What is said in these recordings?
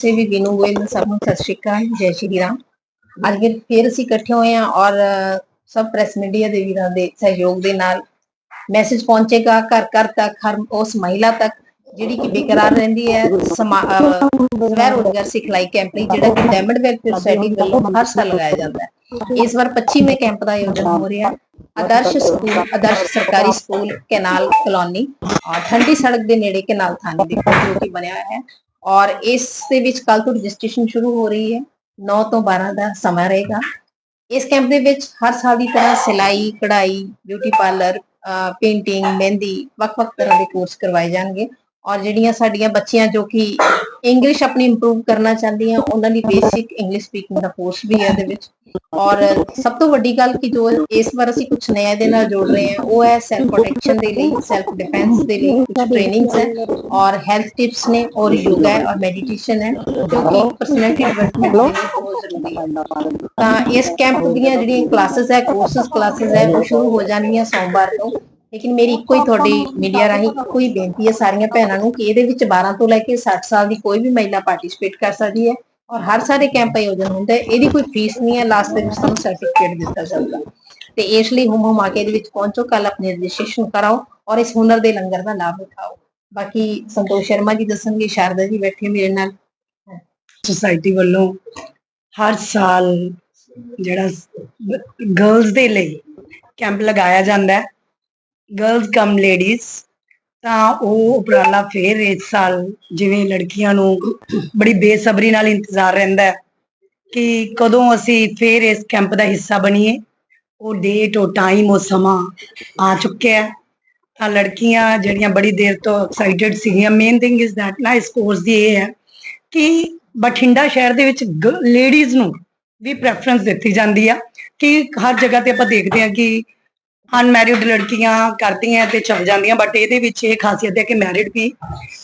ਸੇ ਵੀ ਵਿਨੂ ਗੋਇਲ ਸਭ ਨੂੰ ਸਤਿ ਸ਼੍ਰੀ ਅਕਾਲ ਜੈ ਸ਼੍ਰੀ ਰਾਮ ਅੱਜ ਫਿਰ ਅਸੀਂ ਇਕੱਠੇ ਹੋਏ ਹਾਂ ਔਰ ਸਭ ਪ੍ਰੈਸ ਮੀਡੀਆ ਦੇ ਵੀਰਾਂ ਦੇ ਸਹਿਯੋਗ ਦੇ ਨਾਲ ਮੈਸੇਜ ਪਹੁੰਚੇਗਾ ਘਰ ਘਰ ਤੱਕ ਹਰ ਉਸ ਮਹਿਲਾ ਤੱਕ ਜਿਹੜੀ ਕਿ ਬੇਕਰਾਰ ਰਹਿੰਦੀ ਹੈ ਸਵੈ ਰੋਜ਼ਗਾਰ ਸਿਖਲਾਈ ਕੈਂਪ ਲਈ ਜਿਹੜਾ ਕਿ ਡਾਇਮੰਡ ਵੈਲਫੇਅਰ ਸੁਸਾਇਟੀ ਵੱਲੋਂ ਹਰ ਸਾਲ ਲਗਾਇਆ ਜਾਂਦਾ ਹੈ ਇਸ ਵਾਰ 25ਵੇਂ ਕੈਂਪ ਦਾ ਆਯੋਜਨ ਹੋ ਰਿਹਾ ਆਦਰਸ਼ ਸਕੂਲ ਆਦਰਸ਼ ਸਰਕਾਰੀ ਸਕੂਲ ਕੈਨਾਲ ਕਲੋਨੀ ਔਰ ਠੰਡੀ ਸੜਕ ਦੇ ਨੇੜੇ ਕੈਨਾਲ ਥਾਣੇ ਦੇ ਕੋਲ ਜੋ ਕਿ ਬਣਿਆ ਹੋਇਆ ਹੈ ਔਰ ਇਸ ਦੇ ਵਿੱਚ ਕੱਲ ਤੋਂ ਰਜਿਸਟ੍ਰੇਸ਼ਨ ਸ਼ੁਰੂ ਹੋ ਰਹੀ ਹੈ 9 ਤੋਂ 12 ਦਾ ਸਮਾਂ ਰਹੇਗਾ। ਇਸ ਕੈਂਪ ਦੇ ਵਿੱਚ ਹਰ ਸਾਲ ਦੀ ਤਰ੍ਹਾਂ ਸਿਲਾਈ, ਕਢਾਈ ਬਿਊਟੀ ਪਾਰਲਰ ਪੇਂਟਿੰਗ ਮਹਿੰਦੀ ਵੱਖ-ਵੱਖ ਤਰ੍ਹਾਂ ਦੇ ਕੋਰਸ ਕਰਵਾਏ ਜਾਣਗੇ। ਔਰ ਜਿਹੜੀਆਂ ਸਾਡੀਆਂ ਬੱਚੀਆਂ ਜੋ ਕਿ ਇੰਗਲਿਸ਼ ਆਪਣੀ ਇੰਪਰੂਵ ਕਰਨਾ ਚਾਹੁੰਦੀਆਂ ਉਹਨਾਂ ਦੀ ਬੇਸਿਕ ਇੰਗਲਿਸ਼ ਸਪੀਕਿੰਗ ਦਾ ਕੋਰਸ ਵੀ ਹੈ ਇਹਦੇ ਵਿੱਚ। ਔਰ ਸਭ ਤੋਂ ਵੱਡੀ ਗੱਲ ਕਿ ਜੋ ਇਸ ਵਾਰ ਅਸੀਂ ਕੁਝ ਨਇਆ ਇਹਦੇ ਨਾਲ ਜੋੜ ਰਹੇ ਹਾਂ, ਉਹ ਹੈ ਸੈਲਫ ਪ੍ਰੋਟੈਕਸ਼ਨ ਦੇ ਲਈ ਸੈਲਫ ਡਿਫੈਂਸ ਦੇ ਲਈ ਕੁਝ ਟ੍ਰੇਨਿੰਗਸ ਹੈ। ਔਰ ਹੈਲਥ ਟਿਪਸ ਨੇ ਔਰ ਯੋਗਾ ਹੈ ਔਰ ਮੈਡੀਟੇਸ਼ਨ ਹੈ, ਜੋ ਕਿ ਪਰਸਨੈਲਿਟੀ ਡਿਵੈਲਪਮੈਂਟ ਲਈ ਬਹੁਤ ਜ਼ਰੂਰੀ ਹੈ। ਤਾਂ ਇਸ ਕੈਂਪ ਦੀਆਂ ਜਿਹੜੀਆਂ ਕਲਾਸਿਸ ਹੈ ਕੋਰਸਸ ਕਲਾਸਿਸ ਹੈ, ਉਹ ਸ਼ੁਰੂ ਹੋ ਜਾਣਗੀਆਂ ਸੋਮਵਾਰ ਤੋਂ। ਲੇਕਿਨ ਮੇਰੀ ਇੱਕੋ ਹੀ ਤੁਹਾਡੀ ਮੀਡੀਆ ਰਾਹੀਂ ਇੱਕੋ ਹੀ ਬੇਨਤੀ ਹੈ ਸਾਰੀਆਂ ਭੈਣਾਂ ਨੂੰ ਕਿ ਇਹਦੇ ਵਿੱਚ 12 ਤੋਂ ਲੈ ਕੇ 60 ਸਾਲ ਦੀ ਕੋਈ ਵੀ ਮਹਿਲਾ ਪਾਰਟਿਸਿਪੇਟ ਕਰ ਸਕਦੀ ਹੈ ਔਰ ਹਰ ਸਾਰੇ ਕੈਂਪ ਆਯੋਜਨ ਹੁੰਦਾ ਹੈ। ਇਹਦੀ ਕੋਈ ਫੀਸ ਨਹੀਂ ਹੈ। ਲਾਸਟ ਦੇ ਵਿੱਚ ਤੁਹਾਨੂੰ ਸਰਟੀਫਿਕੇਟ ਦਿੱਤਾ ਜਾਊਗਾ। ਤੇ ਇਸ ਲਈ ਹੁਮ ਹੁਮਾ ਕੇ ਇਹਦੇ ਵਿੱਚ ਪਹੁੰਚੋ। ਕੱਲ ਆਪਣੀ ਰਜਿਸਟ੍ਰੇਸ਼ਨ ਕਰਾਓ ਔਰ ਇਸ ਹੁਨਰ ਦੇ ਲੰਗਰ ਦਾ ਲਾਭ ਉਠਾਓ। ਬਾਕੀ ਸੰਤੋਸ਼ ਸ਼ਰਮਾ ਜੀ ਦੱਸਣਗੇ, ਸ਼ਾਰਦਾ ਜੀ ਬੈਠੇ ਮੇਰੇ ਨਾਲ। ਸੁਸਾਇਟੀ ਵੱਲੋਂ ਹਰ ਸਾਲ ਜਿਹੜਾ ਗਰਲਸ ਦੇ ਲਈ ਕੈਂਪ ਲਗਾਇਆ ਜਾਂਦਾ ਹੈ। ਗਰਲਸ ਕਮ ਲੇਡੀਜ਼ ਤਾਂ ਉਹ ਉਪਰਾਲਾ ਫੇਰ ਇਸ ਸਾਲ ਜਿਵੇਂ ਲੜਕੀਆਂ ਨੂੰ ਬੜੀ ਬੇਸਬਰੀ ਨਾਲ ਇੰਤਜ਼ਾਰ ਰਹਿੰਦਾ ਹੈ ਕਿ ਕਦੋਂ ਅਸੀਂ ਫੇਰ ਇਸ ਕੈਂਪ ਦਾ ਹਿੱਸਾ ਬਣੀਏ। ਉਹ ਡੇਟ ਉਹ ਟਾਈਮ ਉਹ ਸਮਾਂ ਆ ਚੁੱਕਿਆ ਹੈ। ਤਾਂ ਲੜਕੀਆਂ ਜਿਹੜੀਆਂ ਬੜੀ ਦੇਰ ਤੋਂ ਐਕਸਾਈਟਿਡ ਸੀਗੀਆਂ ਮੇਨ ਥਿੰਗ ਇਜ਼ that ਨਾ ਇਸ ਕੋਰਸ ਦੀ ਇਹ ਹੈ ਕਿ ਬਠਿੰਡਾ ਸ਼ਹਿਰ ਦੇ ਵਿੱਚ ਲੇਡੀਜ਼ ਨੂੰ ਵੀ ਪ੍ਰੈਫਰੈਂਸ ਦਿੱਤੀ ਜਾਂਦੀ ਆ ਕਿ ਹਰ ਜਗ੍ਹਾ ਤੇ ਆਪਾਂ ਦੇਖਦੇ ਆ ਕਿ ਅਨਮੈਰਿਡ ਲੜਕੀਆਂ ਕਰਦੀਆਂ ਤੇ ਚਲ ਜਾਂਦੀਆਂ ਬਟ ਇਹਦੇ ਵਿੱਚ ਇਹ ਖਾਸੀਅਤ ਹੈ ਕਿ ਮੈਰਿਡ ਵੀ,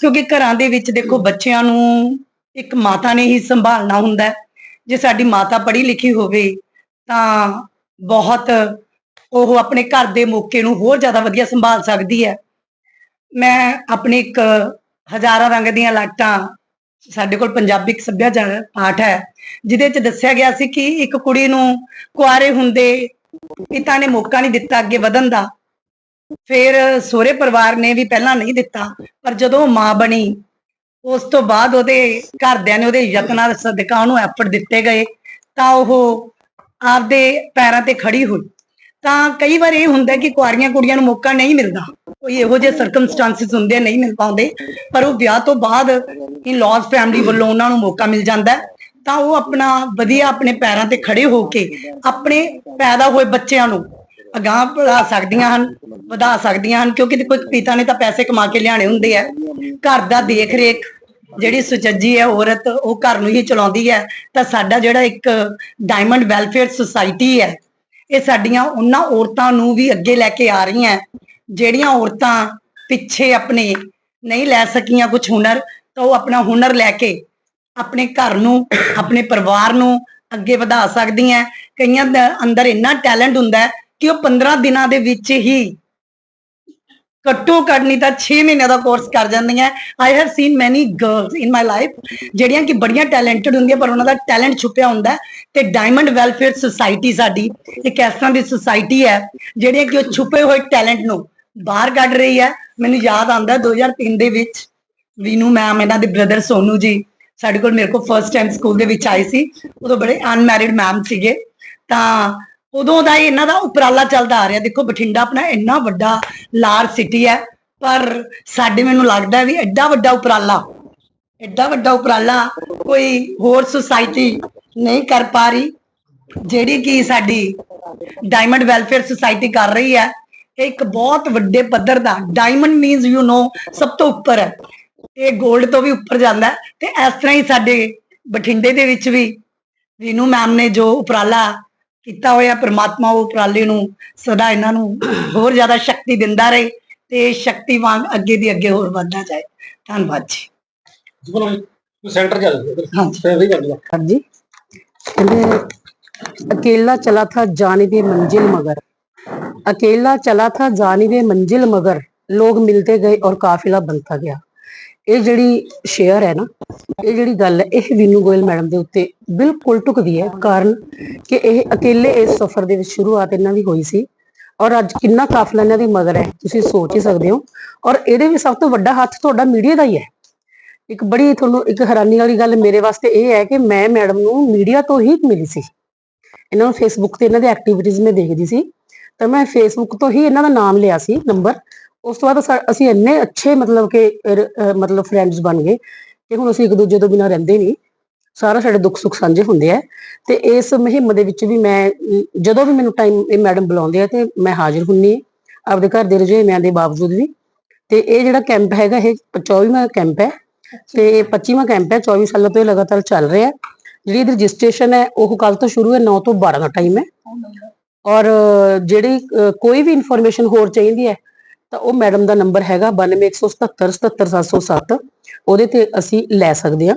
ਕਿਉਂਕਿ ਘਰਾਂ ਦੇ ਵਿੱਚ ਦੇਖੋ ਬੱਚਿਆਂ ਨੂੰ ਇੱਕ ਮਾਤਾ ਨੇ ਹੀ ਸੰਭਾਲਣਾ ਹੁੰਦਾ ਜੇ ਸਾਡੀ ਮਾਤਾ ਪੜ੍ਹੀ ਲਿਖੀ ਹੋਵੇ, ਤਾਂ ਬਹੁਤ ਉਹ ਆਪਣੇ ਘਰ ਦੇ ਮੌਕੇ ਨੂੰ ਹੋਰ ਜ਼ਿਆਦਾ ਵਧੀਆ ਸੰਭਾਲ ਸਕਦੀ ਹੈ। ਮੈਂ ਆਪਣੇ ਇੱਕ ਹਜ਼ਾਰਾਂ ਰੰਗ ਦੀਆਂ ਲਾਟਾਂ ਸਾਡੇ ਕੋਲ ਪੰਜਾਬੀ ਇੱਕ ਸੱਭਿਆਚਾਰ ਪਾਠ ਹੈ, ਜਿਹਦੇ ਚ ਦੱਸਿਆ ਗਿਆ ਸੀ ਕਿ ਇੱਕ ਕੁੜੀ ਨੂੰ ਕੁਆਰੇ ਹੁੰਦੇ ਪਿਤਾ ਨੇ ਮੌਕਾ ਨਹੀਂ ਦਿੱਤਾ ਅੱਗੇ ਵਧਣ ਦਾ। ਫਿਰ ਸਹੁਰੇ ਪਰਿਵਾਰ ਨੇ ਵੀ ਪਹਿਲਾਂ ਨਹੀਂ ਦਿੱਤਾ, ਪਰ ਜਦੋਂ ਮਾਂ ਬਣੀ, ਉਸ ਤੋਂ ਬਾਅਦ ਉਹਦੇ ਘਰਦਿਆਂ ਨੇ ਉਹਦੇ ਯਤਨਾਂ ਦਾ ਸਦਕਾ ਉਹਨੂੰ ਐਫਰਟ ਦਿੱਤੇ ਗਏ, ਤਾਂ ਉਹ ਆਪਦੇ ਪੈਰਾਂ ਤੇ ਖੜੀ ਹੋਈ। ਤਾਂ ਕਈ ਵਾਰ ਇਹ ਹੁੰਦਾ ਕਿ ਕੁਆਰੀਆਂ ਕੁੜੀਆਂ ਨੂੰ ਮੌਕਾ ਨਹੀਂ ਮਿਲਦਾ। ਕੋਈ ਇਹੋ ਜਿਹੇ ਸਰਕਮਸਟੈਂਸਸ ਹੁੰਦੇ ਨਹੀਂ ਮਿਲ ਪਾਉਂਦੇ, ਪਰ ਉਹ ਵਿਆਹ ਤੋਂ ਬਾਅਦ ਇਨ ਲॉज ਫੈਮਿਲੀ ਵੱਲੋਂ ਉਹਨਾਂ ਨੂੰ ਮੌਕਾ ਮਿਲ ਜਾਂਦਾ। ਤਾਂ ਉਹ ਆਪਣਾ ਵਧੀਆ ਆਪਣੇ ਪੈਰਾਂ ਤੇ ਖੜੇ ਹੋ ਕੇ ਆਪਣੇ ਪੈਦਾ ਹੋਏ ਬੱਚਿਆਂ ਨੂੰ ਅਗਾਂਹ ਵਧਾ ਸਕਦੀਆਂ ਹਨ, ਵਧਾ ਸਕਦੀਆਂ ਹਨ, ਕਿਉਂਕਿ ਦੇਖੋ ਪਿਤਾ ਨੇ ਤਾਂ ਪੈਸੇ ਕਮਾ ਕੇ ਲਿਆਣੇ ਹੁੰਦੇ ਆ। ਘਰ ਦਾ ਦੇਖ ਰੇਖ ਜਿਹੜੀ ਸੁਚੱਜੀ ਹੈ ਔਰਤ, ਉਹ ਘਰ ਨੂੰ ਹੀ ਚਲਾਉਂਦੀ ਹੈ। ਤਾਂ ਸਾਡਾ ਜਿਹੜਾ ਇੱਕ ਡਾਇਮੰਡ ਵੈਲਫੇਅਰ ਸੁਸਾਇਟੀ ਹੈ, ਇਹ ਸਾਡੀਆਂ ਉਹਨਾਂ ਔਰਤਾਂ ਨੂੰ ਵੀ ਅੱਗੇ ਲੈ ਕੇ ਆ ਰਹੀਆਂ ਜਿਹੜੀਆਂ ਔਰਤਾਂ ਪਿੱਛੇ ਆਪਣੇ ਨਹੀਂ ਲੈ ਸਕੀਆਂ ਕੁਝ ਹੁਨਰ, ਤਾਂ ਉਹ ਆਪਣਾ ਹੁਨਰ ਲੈ ਕੇ ਆਪਣੇ ਘਰ ਨੂੰ, ਆਪਣੇ ਪਰਿਵਾਰ ਨੂੰ ਅੱਗੇ ਵਧਾ ਸਕਦੀਆਂ ਕਈਆਂ ਦੇ ਅੰਦਰ ਇੰਨਾ ਟੈਲੈਂਟ ਹੁੰਦਾ ਹੈ ਕਿ ਉਹ 15 ਦਿਨਾਂ ਦੇ ਵਿੱਚ ਹੀ ਘੱਟੋ ਘੱਟ ਨਹੀਂ ਤਾਂ 6 ਮਹੀਨਿਆਂ ਦਾ ਕੋਰਸ ਕਰ ਜਾਂਦੀਆਂ I have seen many girls in my life ਜਿਹੜੀਆਂ ਕਿ ਬੜੀਆਂ ਟੈਲੈਂਟਡ ਹੁੰਦੀਆਂ, ਪਰ ਉਹਨਾਂ ਦਾ ਟੈਲੈਂਟ ਛੁਪਿਆ ਹੁੰਦਾ ਤੇ ਡਾਇਮੰਡ ਵੈਲਫੇਅਰ ਸੁਸਾਇਟੀ ਸਾਡੀ ਇੱਕ ਇਸ ਤਰ੍ਹਾਂ ਦੀ ਸੁਸਾਇਟੀ ਹੈ ਜਿਹੜੀਆਂ ਕਿ ਉਹ ਛੁਪੇ ਹੋਏ ਟੈਲੈਂਟ ਨੂੰ ਬਾਹਰ ਕੱਢ ਰਹੀ ਹੈ। ਮੈਨੂੰ ਯਾਦ ਆਉਂਦਾ 2003 ਦੇ ਵਿੱਚ ਵੀਨੂ ਮੈਮ, ਇਹਨਾਂ ਦੇ ਬ੍ਰਦਰ ਸੋਨੂ ਜੀ ਸਾਡੇ ਕੋਲ ਮੇਰੇ ਕੋਲ ਫਰਸਟ ਟਾਈਮ ਸਕੂਲ ਦੇ ਵਿੱਚ ਆਏ ਸੀ। ਉਦੋਂ ਬੜੇ ਅਨਮੈਰਿਡ ਮੈਮ ਸੀਗੇ। ਤਾਂ ਉਦੋਂ ਦਾ ਇਹਨਾਂ ਦਾ ਉਪਰਾਲਾ ਚੱਲਦਾ ਆ ਰਿਹਾ। ਦੇਖੋ, ਬਠਿੰਡਾ ਆਪਣਾ ਇੰਨਾ ਵੱਡਾ ਲਾਰਜ ਸਿਟੀ ਹੈ, ਪਰ ਸਾਡੇ ਮੈਨੂੰ ਲੱਗਦਾ ਵੀ ਐਡਾ ਵੱਡਾ ਉਪਰਾਲਾ, ਐਡਾ ਵੱਡਾ ਉਪਰਾਲਾ ਕੋਈ ਹੋਰ ਸੁਸਾਇਟੀ ਨਹੀਂ ਕਰ ਪਾ ਰਹੀ, ਜਿਹੜੀ ਕਿ ਸਾਡੀ ਡਾਇਮੰਡ ਵੈਲਫੇਅਰ ਸੁਸਾਇਟੀ ਕਰ ਰਹੀ ਹੈ। ਇਹ ਇੱਕ ਬਹੁਤ ਵੱਡੇ ਪੱਧਰ ਦਾ ਡਾਇਮੰਡ ਮੀਨਸ ਯੂ نو ਸਭ ਤੋਂ ਉੱਪਰ ਹੈ। ਇਹ 골ਡ ਤੋਂ ਵੀ ਉੱਪਰ ਜਾਂਦਾ ਤੇ ਇਸ ਤਰ੍ਹਾਂ ਹੀ ਸਾਡੇ ਬਠਿੰਡੇ ਦੇ ਵਿੱਚ ਵੀ ਰੀਨੂ ਮੈਮ ਨੇ ਜੋ ਉਪਰਾਲਾ ਕੀਤਾ ਹੋਇਆ ਪ੍ਰਮਾਤਮਾ ਉਹ ਉਪਰਾਲੇ ਨੂੰ ਸਦਾ ਇਹਨਾਂ ਨੂੰ ਹੋਰ ਜ਼ਿਆਦਾ ਸ਼ਕਤੀ ਦਿੰਦਾ ਰਹੇ ਤੇ ਸ਼ਕਤੀ ਵਾਂਗ ਅੱਗੇ ਦੀ ਅੱਗੇ ਹੋਰ ਵਧਣਾ ਜਾਏ। ਧੰਨਵਾਦ ਜੀ। ਹਾਂਜੀ। ਕਹਿੰਦੇ ਅਕੇਲਾ ਚਲਾ ਥਾ ਜਾਨਿਬੇ ਮੰਜ਼ਿਲ ਮਗਰ। अकेला चला था जानिबे ਮੰਜ਼ਿਲ ਮਗਰ ਲੋਕ ਮਿਲਦੇ ਗਏ ਔਰ काफिला ਬਣਤਾ ਗਿਆ। ਇਹ ਜਿਹੜੀ ਸ਼ੇਅਰ ਹੈ ਨਾ, ਇਹ ਜਿਹੜੀ ਗੱਲ ਹੈ, ਇਹ ਵੀਨੂ ਗੋਇਲ ਮੈਡਮ ਦੇ ਉੱਤੇ ਬਿਲਕੁਲ ਟੁਕਦੀ ਹੈ, ਕਾਰਨ ਕਿ ਇਹ ਅਕੇਲੇ ਇਸ ਸਫ਼ਰ ਦੇ ਵਿੱਚ ਸ਼ੁਰੂਆਤ ਇਹਨਾਂ ਦੀ ਹੋਈ ਸੀ ਔਰ ਅੱਜ ਕਿੰਨਾ ਕਾਫਲਾ ਇਹਨਾਂ ਦੀ ਮਗਰ ਹੈ, ਤੁਸੀਂ ਸੋਚ ਹੀ ਸਕਦੇ ਹੋ ਔਰ ਇਹਦੇ ਵਿੱਚ ਸਭ ਤੋਂ ਵੱਡਾ ਹੱਥ ਤੁਹਾਡਾ ਮੀਡੀਆ ਦਾ ਹੀ ਹੈ। ਇੱਕ ਬੜੀ ਤੁਹਾਨੂੰ ਇੱਕ ਹੈਰਾਨੀ ਵਾਲੀ ਗੱਲ ਮੇਰੇ ਵਾਸਤੇ ਇਹ ਹੈ ਕਿ ਮੈਂ ਮੈਡਮ ਨੂੰ ਮੀਡੀਆ ਤੋਂ ਹੀ ਮਿਲੀ ਸੀ। ਇਹਨਾਂ ਨੂੰ ਫੇਸਬੁੱਕ ਤੇ ਇਹਨਾਂ ਦੀ ਐਕਟੀਵਿਟੀਜ਼ ਮੈਂ ਦੇਖਦੀ ਸੀ, ਤਾਂ ਮੈਂ ਫੇਸਬੁੱਕ ਤੋਂ ਹੀ ਇਹਨਾਂ ਦਾ ਨਾਮ ਲਿਆ ਸੀ, ਨੰਬਰ ਉਸ ਤੋਂ ਬਾਅਦ ਅਸੀਂ ਇੰਨੇ ਅੱਛੇ ਮਤਲਬ ਕਿ ਮਤਲਬ ਫਰੈਂਡਸ ਬਣ ਗਏ ਕਿ ਹੁਣ ਅਸੀਂ ਇੱਕ ਦੂਜੇ ਤੋਂ ਬਿਨਾਂ ਰਹਿੰਦੇ ਨਹੀਂ। ਸਾਰਾ ਸਾਡੇ ਦੁੱਖ ਸੁੱਖ ਸਾਂਝੇ ਹੁੰਦੇ ਆ। ਤੇ ਇਸ ਮੁਹਿੰਮ ਦੇ ਵਿੱਚ ਵੀ ਮੈਂ ਜਦੋਂ ਵੀ ਮੈਨੂੰ ਟਾਈਮ ਇਹ ਮੈਡਮ ਬੁਲਾਉਂਦੇ ਆ ਤੇ ਮੈਂ ਹਾਜ਼ਰ ਹੁੰਨੀ ਆਪਦੇ ਘਰ ਦੇ ਰੁਝੇਵਿਆਂ ਦੇ ਬਾਵਜੂਦ ਵੀ। ਤੇ ਇਹ ਜਿਹੜਾ ਕੈਂਪ ਹੈਗਾ ਇਹ 24ਵਾਂ ਕੈਂਪ ਹੈ। ਤੇ 25ਵਾਂ ਕੈਂਪ ਹੈ 24 ਸਾਲਾਂ ਤੋਂ ਇਹ ਲਗਾਤਾਰ ਚੱਲ ਰਿਹਾ। ਹੈ ਜਿਹੜੀ ਇਹਦੀ ਰਜਿਸਟ੍ਰੇਸ਼ਨ ਹੈ ਉਹ ਕੱਲ ਤੋਂ ਸ਼ੁਰੂ ਹੈ 9 ਤੋਂ 12 ਦਾ ਟਾਈਮ ਹੈ। ਔਰ ਜਿਹੜੀ ਕੋਈ ਵੀ ਇਨਫੋਰਮੇਸ਼ਨ ਹੋਰ ਚਾਹੀਦੀ ਹੈ ਤਾਂ ਉਹ ਮੈਡਮ ਦਾ ਨੰਬਰ ਹੈਗਾ 9177 77707 ਉਹਦੇ ਤੇ ਅਸੀਂ ਲੈ ਸਕਦੇ ਹਾਂ।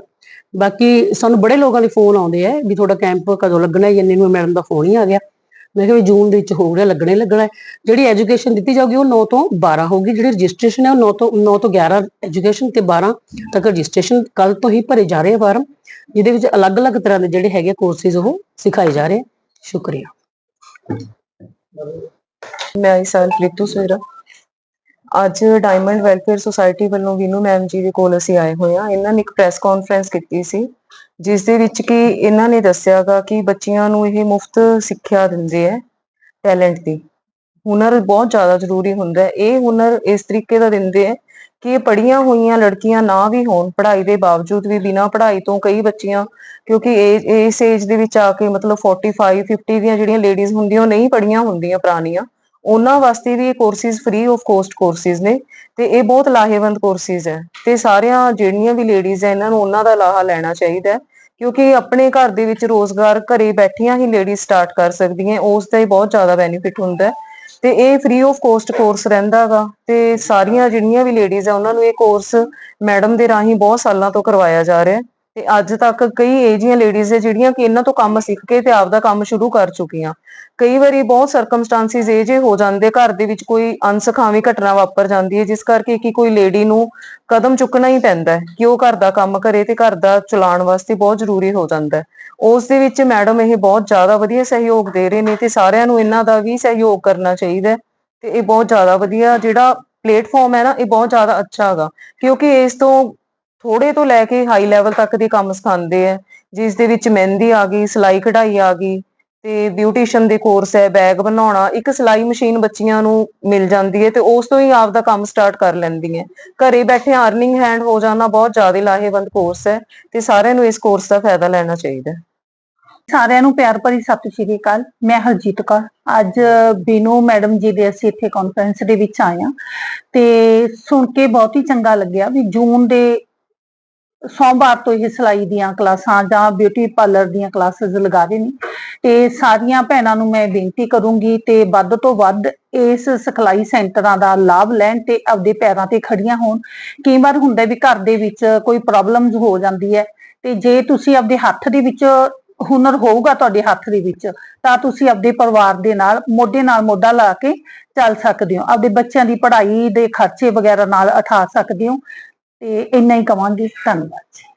ਬਾਕੀ ਸਾਨੂੰ ਬੜੇ ਲੋਕਾਂ ਦੇ ਫੋਨ ਆਉਂਦੇ ਆ ਵੀ ਤੁਹਾਡਾ ਕੈਂਪ ਕਦੋਂ ਲੱਗਣਾ ਹੈ, ਇੰਨੇ ਨੂੰ ਮੈਡਮ ਦਾ ਫੋਨ ਹੀ ਆ ਗਿਆ। ਮੈਂ ਕਿਹਾ ਵੀ ਜੂਨ ਦੇ ਵਿੱਚ ਹੋ ਰਿਹਾ ਲੱਗਣਾ ਲੱਗਣਾ ਜਿਹੜੀ ਐਜੂਕੇਸ਼ਨ ਦਿੱਤੀ ਜਾਊਗੀ ਉਹ 9 ਤੋਂ 12 ਹੋਊਗੀ, ਜਿਹੜੀ ਰਜਿਸਟ੍ਰੇਸ਼ਨ ਹੈ ਉਹ 9 ਤੋਂ 9 ਤੋਂ 11 ਐਜੂਕੇਸ਼ਨ ਤੇ 12 ਤੱਕ ਰਜਿਸਟ੍ਰੇਸ਼ਨ ਕੱਲ ਤੋਂ ਹੀ ਭਰੇ ਜਾ ਰਹੇ ਆ ਫਾਰਮ, ਜਿਹਦੇ ਵਿੱਚ ਅਲੱਗ-ਅਲੱਗ ਤਰ੍ਹਾਂ ਦੇ ਜਿਹੜੇ ਹੈਗੇ ਕੋਰਸਿਸ ਉਹ ਸਿਖਾਏ ਜਾ ਰਹੇ ਸ਼ੁਕਰੀਆ। ਮੈਂ ਇਸਾਨ ਪ੍ਰੀਤੂ ਸਵੇਰਾ। ਅੱਜ ਡਾਇਮੰਡ ਵੈਲਫੇਅਰ ਸੁਸਾਇਟੀ ਵੱਲੋਂ ਵੀਨੂ ਮੈਮ ਜੀ ਦੇ ਕੋਲ ਅਸੀਂ ਆਏ ਹੋਏ ਹਾਂ। ਇਹਨਾਂ ਨੇ ਇੱਕ ਪ੍ਰੈਸ ਕਾਨਫਰੰਸ ਕੀਤੀ ਸੀ, ਜਿਸ ਦੇ ਵਿੱਚ ਕਿ ਇਹਨਾਂ ਨੇ ਦੱਸਿਆਗਾ ਕਿ ਬੱਚਿਆਂ ਨੂੰ ਇਹ ਮੁਫਤ ਸਿੱਖਿਆ ਦਿੰਦੇ ਹੈ ਟੈਲੈਂਟ ਦੀ। ਹੁਨਰ ਬਹੁਤ ਜ਼ਿਆਦਾ ਜ਼ਰੂਰੀ ਹੁੰਦਾ ਹੈ। ਇਹ ਹੁਨਰ ਇਸ ਤਰੀਕੇ ਦਾ ਦਿੰਦੇ ਹੈ ਕਿ ਇਹ ਪੜ੍ਹੀਆਂ ਹੋਈਆਂ ਲੜਕੀਆਂ ਨਾ ਵੀ ਹੋਣ। ਪੜ੍ਹਾਈ ਦੇ ਬਾਵਜੂਦ ਵੀ ਬਿਨਾਂ ਪੜ੍ਹਾਈ ਤੋਂ ਕਈ ਬੱਚੀਆਂ, ਕਿਉਂਕਿ ਇਹ, ਇਸ ਏਜ ਦੇ ਵਿੱਚ ਆ ਕੇ ਮਤਲਬ 45 50 ਦੀਆਂ ਜਿਹੜੀਆਂ ਲੇਡੀਜ਼ ਹੁੰਦੀਆਂ, ਉਹ ਨਹੀਂ ਪੜ੍ਹੀਆਂ ਹੁੰਦੀਆਂ ਪੁਰਾਣੀਆਂ। ਉਹਨਾਂ ਵਾਸਤੇ ਵੀ ਇਹ courses free of cost courses ਨੇ ਤੇ ਇਹ ਬਹੁਤ ਲਾਹੇਵੰਦ ਕੋਰਸਿਸ ਹੈ ਤੇ ਸਾਰਿਆਂ ਜਿਹੜੀਆਂ ਵੀ ਲੇਡੀਜ਼ ਹੈ, ਇਹਨਾਂ ਨੂੰ ਉਹਨਾਂ ਦਾ ਲਾਹਾ ਲੈਣਾ ਚਾਹੀਦਾ ਹੈ, ਕਿਉਂਕਿ ਆਪਣੇ ਘਰ ਦੇ ਵਿੱਚ ਰੋਜ਼ਗਾਰ ਘਰੇ ਬੈਠੀਆਂ ਹੀ ਲੇਡੀਜ਼ ਸਟਾਰਟ ਕਰ ਸਕਦੀਆਂ ਉਸ ਦਾ ਹੀ ਬਹੁਤ ਜ਼ਿਆਦਾ ਬੈਨੀਫਿਟ ਹੁੰਦਾ ਹੈ ਤੇ ਇਹ ਫ੍ਰੀ ਆਫ ਕੋਸਟ ਕੋਰਸ ਰਹਿੰਦਾਗਾ ਤੇ ਸਾਰੀਆਂ ਜਿਹੜੀਆਂ ਵੀ ਲੇਡੀਜ਼ ਆ ਉਹਨਾਂ ਨੂੰ ਇਹ ਕੋਰਸ ਮੈਡਮ ਦੇ ਰਾਹੀਂ ਬਹੁਤ ਸਾਲਾਂ ਤੋਂ ਕਰਵਾਇਆ ਜਾ ਰਿਹਾ ਹੈ। ਤੇ ਅੱਜ ਤੱਕ ਕਈ ਏਜੀਆਂ ਲੇਡੀਜ਼ ਹੈ ਜਿਹੜੀਆਂ ਕਿ ਇਹਨਾਂ ਤੋਂ ਕੰਮ ਸਿੱਖ ਕੇ ਤੇ ਆਪਦਾ ਕੰਮ ਸ਼ੁਰੂ ਕਰ ਚੁੱਕੀਆਂ। ਕਈ ਵਾਰੀ ਬਹੁਤ ਸਰਕਮਸਟੈਂਸਿਸ ਇਹ ਜੇ ਹੋ ਜਾਂਦੇ, ਘਰ ਦੇ ਵਿੱਚ ਕੋਈ ਅਨਸਖਾਵੀ ਘਟਨਾ ਵਾਪਰ ਜਾਂਦੀ ਹੈ, ਜਿਸ ਕਰਕੇ ਕਿ ਕੋਈ ਲੇਡੀ ਨੂੰ ਕਦਮ ਚੁੱਕਣਾ ਹੀ ਪੈਂਦਾ ਹੈ ਕਿ ਉਹ ਘਰ ਦਾ ਕੰਮ ਕਰੇ ਤੇ ਘਰ ਦਾ ਚਲਾਉਣ ਵਾਸਤੇ ਬਹੁਤ ਜ਼ਰੂਰੀ ਹੋ ਜਾਂਦਾ ਹੈ। ਉਸ ਦੇ ਵਿੱਚ ਮੈਡਮ ਇਹ ਬਹੁਤ ਜ਼ਿਆਦਾ ਵਧੀਆ ਸਹਿਯੋਗ ਦੇ ਰਹੇ ਨੇ ਤੇ ਸਾਰਿਆਂ ਨੂੰ ਇਹਨਾਂ ਦਾ ਵੀ ਸਹਿਯੋਗ ਕਰਨਾ ਚਾਹੀਦਾ ਤੇ ਇਹ ਬਹੁਤ ਜ਼ਿਆਦਾ ਵਧੀਆ ਜਿਹੜਾ ਪਲੇਟਫਾਰਮ ਹੈ ਨਾ, ਇਹ ਬਹੁਤ ਜ਼ਿਆਦਾ ਅੱਛਾ ਹੈਗਾ। ਕਿਉਂਕਿ ਇਸ ਤੋਂ ਥੋੜੇ ਤੋਂ ਲੈ ਕੇ ਹਾਈ ਲੈਵਲ ਤੱਕ ਦੇ ਕੰਮ ਸਿਖਾਉਂਦੇ ਆ। ਜਿਸ ਦੇ ਵਿੱਚ ਮਹਿੰਦੀ ਆ ਗਈ, ਸਿਲਾਈ ਕਢਾਈ ਆ ਗਈ ਤੇ ਬਿਊਟੀਸ਼ੀਅਨ ਦੇ ਕੋਰਸ ਹੈ ਬੈਗ ਬਣਾਉਣਾ, ਇੱਕ ਸਿਲਾਈ ਮਸ਼ੀਨ ਬੱਚੀਆਂ ਨੂੰ ਮਿਲ ਜਾਂਦੀ ਹੈ ਤੇ ਉਸ ਤੋਂ ਹੀ ਆਪ ਦਾ ਕੰਮ ਸਟਾਰਟ ਕਰ ਲੈਂਦੀਆਂ ਘਰੇ ਬੈਠੇ ਅਰਨਿੰਗ ਹੈਂਡ ਹੋ ਜਾਣਾ ਬਹੁਤ ਜ਼ਿਆਦਾ ਲਾਹੇਵੰਦ ਕੋਰਸ ਹੈ ਤੇ ਸਾਰਿਆਂ ਨੂੰ ਇਸ ਕੋਰਸ ਦਾ ਫਾਇਦਾ ਲੈਣਾ ਚਾਹੀਦਾ ਸਾਰਿਆਂ ਨੂੰ ਪਿਆਰ ਭਰੀ ਸਤਿ ਸ਼੍ਰੀ ਅਕਾਲ। ਮੈਂ ਹਰਜੀਤ ਕੌਰ। ਅੱਜ ਬੀਨੂ ਮੈਡਮ ਜੀ ਦੇ ਅਸੀਂ ਇੱਥੇ ਕਾਨਫਰੰਸ ਦੇ ਵਿੱਚ ਆਏ ਹਾਂ ਤੇ ਸੁਣ ਕੇ ਬਹੁਤ ਹੀ ਚੰਗਾ ਲੱਗਿਆ ਵੀ ਜੂਨ ਦੇ ਸੋਮਵਾਰ ਤੋਂ ਇਹ ਸਿਲਾਈ ਦੀਆਂ ਕਲਾਸਾਂ ਜਾਂ ਬਿਊਟੀ ਪਾਰਲਰ ਦੀਆਂ ਕਲਾਸਿਸ ਲਗਾ ਰਹੇ ਨੇ। ਤੇ ਸਾਰੀਆਂ ਭੈਣਾਂ ਨੂੰ ਮੈਂ ਬੇਨਤੀ ਕਰੂੰਗੀ ਤੇ ਵੱਧ ਤੋਂ ਵੱਧ ਇਸ ਸਿਖਲਾਈ ਸੈਂਟਰਾਂ ਦਾ ਲਾਭ ਲੈਣ ਤੇ ਆਪਦੇ ਪੈਰਾਂ ਤੇ ਖੜੀਆਂ ਹੋਣ। ਕਈ ਵਾਰ ਹੁੰਦਾ ਵੀ ਘਰ ਦੇ ਵਿੱਚ ਕੋਈ ਪ੍ਰੋਬਲਮਸ ਹੋ ਜਾਂਦੀ ਹੈ ਤੇ ਜੇ ਤੁਸੀਂ ਆਪਦੇ ਹੱਥ ਦੇ ਵਿੱਚ ਹੁਨਰ ਹੋਊਗਾ ਤੁਹਾਡੇ ਹੱਥ ਦੇ ਵਿੱਚ, ਤਾਂ ਤੁਸੀਂ ਆਪਦੇ ਪਰਿਵਾਰ ਦੇ ਨਾਲ, ਮੋਢੇ ਨਾਲ ਮੋਢਾ ਲਾ ਕੇ ਚੱਲ ਸਕਦੇ ਹੋ। ਆਪਦੇ ਬੱਚਿਆਂ ਦੀ ਪੜ੍ਹਾਈ ਦੇ ਖਰਚੇ ਵਗੈਰਾ ਨਾਲ ਉਠਾ ਸਕਦੇ ਹੋ। ਤੇ ਇੰਨਾ ਹੀ ਕਵਾਂਗੀ ਧੰਨਵਾਦ ਜੀ।